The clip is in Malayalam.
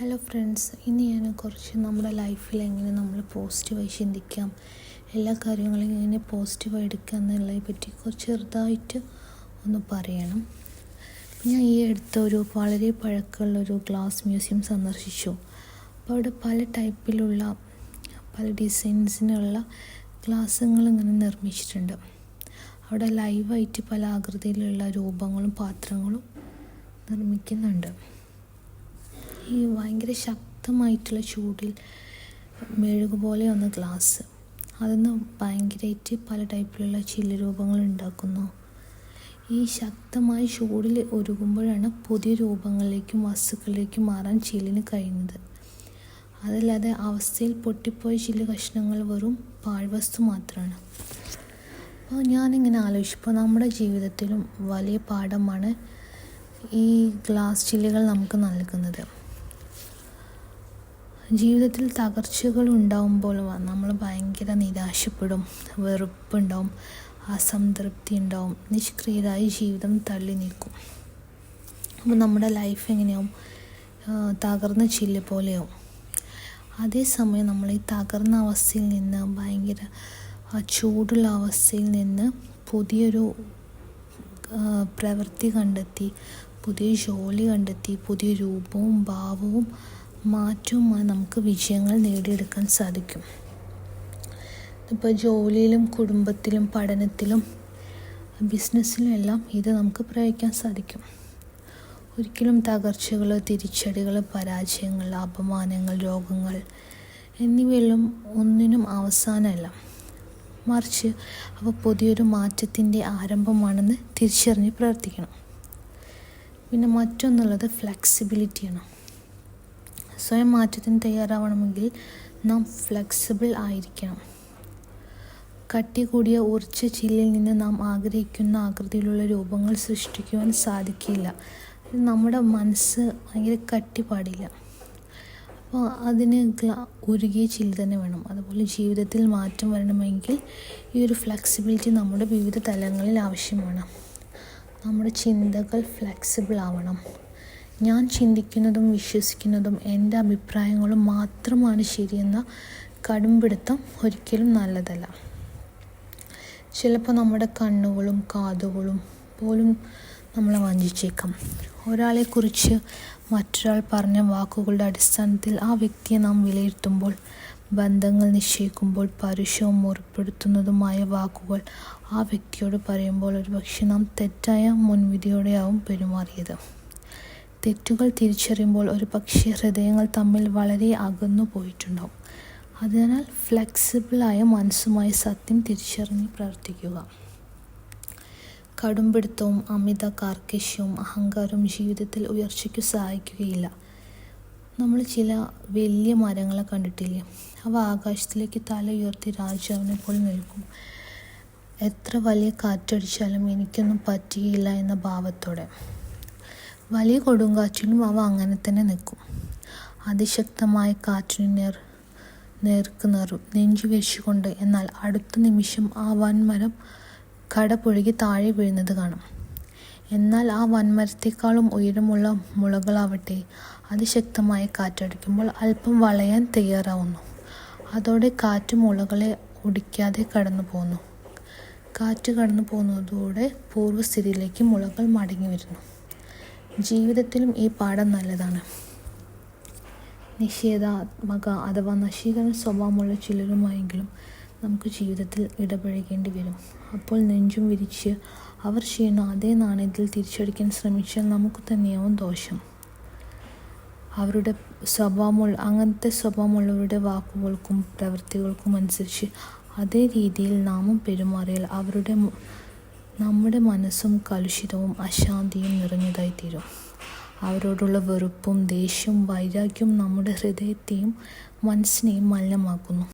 ഹലോ ഫ്രണ്ട്സ് ഇന്ന് ഞാൻ കുറച്ച് നമ്മുടെ ലൈഫിൽ എങ്ങനെ നമ്മൾ പോസിറ്റീവായി ചിന്തിക്കാം എല്ലാ കാര്യങ്ങളും എങ്ങനെ പോസിറ്റീവായി എടുക്കാം എന്നുള്ളതിനെ പറ്റി കുറച്ച് ചെറുതായിട്ട് ഒന്ന് പറയണം. ഞാൻ ഈ അടുത്ത ഒരു വളരെ പഴക്കമുള്ള ഒരു ഗ്ലാസ് മ്യൂസിയം സന്ദർശിച്ചു. അപ്പോൾ അവിടെ പല ടൈപ്പിലുള്ള പല ഡിസൈൻസിനുള്ള ഗ്ലാസ്സുകൾ ഇങ്ങനെ നിർമ്മിച്ചിട്ടുണ്ട്. അവിടെ ലൈവായിട്ട് പല ആകൃതിയിലുള്ള രൂപങ്ങളും പാത്രങ്ങളും നിർമ്മിക്കുന്നുണ്ട്. ഈ ഭയങ്കര ശക്തമായിട്ടുള്ള ചൂടിൽ മെഴുകു പോലെ ഒന്ന് ഗ്ലാസ് അതിന്ന് ഭയങ്കരമായിട്ട് പല ടൈപ്പിലുള്ള ചില്ല രൂപങ്ങൾ ഉണ്ടാക്കുന്നു. ഈ ശക്തമായ ചൂടിൽ ഒരുങ്ങുമ്പോഴാണ് പുതിയ രൂപങ്ങളിലേക്കും വസ്തുക്കളിലേക്കും മാറാൻ ചില്ലിന് കഴിയുന്നത്. അതല്ലാതെ അവസ്ഥയിൽ പൊട്ടിപ്പോയ ചില്ല കഷ്ണങ്ങൾ വെറും പാഴ്വസ്തു മാത്രമാണ് അപ്പോൾ ഞാനിങ്ങനെ ആലോചിച്ചപ്പോൾ നമ്മുടെ ജീവിതത്തിലും വലിയ പാഠമാണ് ഈ ഗ്ലാസ് ചില്ലുകൾ നമുക്ക് നൽകുന്നത്. ജീവിതത്തിൽ തകർച്ചകൾ ഉണ്ടാകുമ്പോൾ നമ്മൾ ഭയങ്കര നിരാശപ്പെടും വെറുപ്പുണ്ടാവും അസംതൃപ്തി ഉണ്ടാവും നിഷ്ക്രിയരായി ജീവിതം തള്ളി നിൽക്കും. അപ്പോൾ നമ്മുടെ ലൈഫ് എങ്ങനെയാവും? തകർന്ന ചില്ല് പോലെയാവും. അതേസമയം നമ്മൾ ഈ തകർന്ന അവസ്ഥയിൽ നിന്ന് ഭയങ്കര ചൂടുള്ള അവസ്ഥയിൽ നിന്ന് പുതിയൊരു പ്രവൃത്തി കണ്ടെത്തി പുതിയ ജോലി കണ്ടെത്തി പുതിയ രൂപവും ഭാവവും മാറ്റവുമായി നമുക്ക് വിജയങ്ങൾ നേടിയെടുക്കാൻ സാധിക്കും. ഇപ്പോൾ ജോലിയിലും കുടുംബത്തിലും പഠനത്തിലും ബിസിനസ്സിലും എല്ലാം ഇത് നമുക്ക് പ്രയോഗിക്കാൻ സാധിക്കും. ഒരിക്കലും തകർച്ചകൾ തിരിച്ചടികൾ പരാജയങ്ങൾ അപമാനങ്ങൾ രോഗങ്ങൾ എന്നിവയെല്ലാം ഒന്നിനും അവസാനമല്ല. മറിച്ച് അവ പുതിയൊരു മാറ്റത്തിന്റെ ആരംഭമാണെന്ന് തിരിച്ചറിഞ്ഞ് പ്രവർത്തിക്കണം. പിന്നെ മറ്റൊന്നുള്ളത് ഫ്ലെക്സിബിലിറ്റിയാണ് സ്വയം മാറ്റത്തിന് തയ്യാറാവണമെങ്കിൽ നാം ഫ്ലെക്സിബിൾ ആയിരിക്കണം. കട്ടി കൂടിയ ഉറച്ച ചില്ലിൽ നിന്ന് നാം ആഗ്രഹിക്കുന്ന ആകൃതിയിലുള്ള രൂപങ്ങൾ സൃഷ്ടിക്കുവാൻ സാധിക്കില്ല. നമ്മുടെ മനസ്സ് ഭയങ്കര കട്ടി പാടില്ല അപ്പോൾ അതിന് ഉരുകിയ ചില്ല് തന്നെ വേണം. അതുപോലെ ജീവിതത്തിൽ മാറ്റം വരണമെങ്കിൽ ഈ ഒരു ഫ്ലെക്സിബിലിറ്റി നമ്മുടെ വിവിധ തലങ്ങളിൽ ആവശ്യമാണ്. നമ്മുടെ ചിന്തകൾ ഫ്ലെക്സിബിൾ ആവണം. ഞാൻ ചിന്തിക്കുന്നതും വിശ്വസിക്കുന്നതും എന്റെ അഭിപ്രായങ്ങളും മാത്രമാണ് ശരിയെന്ന കടുംപിടുത്തം ഒരിക്കലും നല്ലതല്ല. ചിലപ്പോൾ നമ്മുടെ കണ്ണുകളും കാതുകളും പോലും നമ്മളെ വഞ്ചിച്ചേക്കാം. ഒരാളെക്കുറിച്ച് മറ്റൊരാൾ പറഞ്ഞ വാക്കുകളുടെ അടിസ്ഥാനത്തിൽ ആ വ്യക്തിയെ നാം വിലയിരുത്തുമ്പോൾ ബന്ധങ്ങൾ നിശ്ചയിക്കുമ്പോൾ പരുഷവും മുറിപ്പെടുത്തുന്നതുമായ വാക്കുകൾ ആ വ്യക്തിയോട് പറയുമ്പോൾ ഒരുപക്ഷെ നാം തെറ്റായ മുൻവിധിയോടെയാവും പെരുമാറിയത്. തെറ്റുകൾ തിരിച്ചറിയുമ്പോൾ ഒരു പക്ഷേ ഹൃദയങ്ങൾ തമ്മിൽ വളരെ അകന്നു പോയിട്ടുണ്ടാവും. അതിനാൽ ഫ്ലെക്സിബിളായ മനസ്സുമായി സത്യം തിരിച്ചറിഞ്ഞ് പ്രവർത്തിക്കുക കടുംപിടുത്തവും അമിത കാർക്കശ്യവും അഹങ്കാരവും ജീവിതത്തിൽ ഉയർച്ചയ്ക്ക് സഹായിക്കുകയില്ല. നമ്മൾ ചില വലിയ മരങ്ങളെ കണ്ടിട്ടില്ലേ? അവ ആകാശത്തിലേക്ക് തല ഉയർത്തി രാജാവിനെ പോലെ നിൽക്കും. എത്ര വലിയ കാറ്റടിച്ചാലും എനിക്കൊന്നും പറ്റുകയില്ല എന്ന ഭാവത്തോടെ. വലിയ കൊടുങ്കാറ്റിലും അവ അങ്ങനെ തന്നെ നിൽക്കും. അതിശക്തമായ കാറ്റിന് നേർ നേർക്ക് നേറും. നെഞ്ചു വെച്ചുകൊണ്ട് എന്നാൽ അടുത്ത നിമിഷം ആ വൻമരം കടപുഴകി താഴെ വീഴുന്നത് കാണും. എന്നാൽ ആ വൻമരത്തേക്കാളും ഉയരമുള്ള മുളകളാവട്ടെ അതിശക്തമായ കാറ്റടിക്കുമ്പോൾ അല്പം വളയാൻ തയ്യാറാവുന്നു. അതോടെ കാറ്റ് മുളകളെ ഒടിക്കാതെ കടന്നു പോകുന്നു കാറ്റ് കടന്നു പോകുന്നതോടെ പൂർവസ്ഥിതിയിലേക്ക് മുളകൾ മടങ്ങി വരുന്നു. ജീവിതത്തിലും ഈ പാഠം നല്ലതാണ്. നിഷേധാത്മക അഥവാ നശീകരണ സ്വഭാവമുള്ള ചിലരുമായെങ്കിലും നമുക്ക് ജീവിതത്തിൽ ഇടപഴകേണ്ടി വരും. അപ്പോൾ നെഞ്ചും വിരിച്ച് അവർ ചെയ്യുന്ന അതേ നാണയത്തിൽ തിരിച്ചടിക്കാൻ ശ്രമിച്ചാൽ നമുക്ക് തന്നെയാവും ദോഷം. അവരുടെ സ്വഭാവമുള്ള അങ്ങനത്തെ സ്വഭാവമുള്ളവരുടെ വാക്കുകൾക്കും പ്രവൃത്തികൾക്കും അനുസരിച്ച് അതേ രീതിയിൽ നാമും പെരുമാറിയാൽ അവരുടെ നമ്മുടെ മനസ്സും കലുഷിതവും അശാന്തിയും നിറഞ്ഞതായി തീരും അവരോടുള്ള വെറുപ്പും ദേഷ്യവും വൈരാഗ്യവും നമ്മുടെ ഹൃദയത്തെയും മനസ്സിനെയും മലിനമാക്കുന്നു.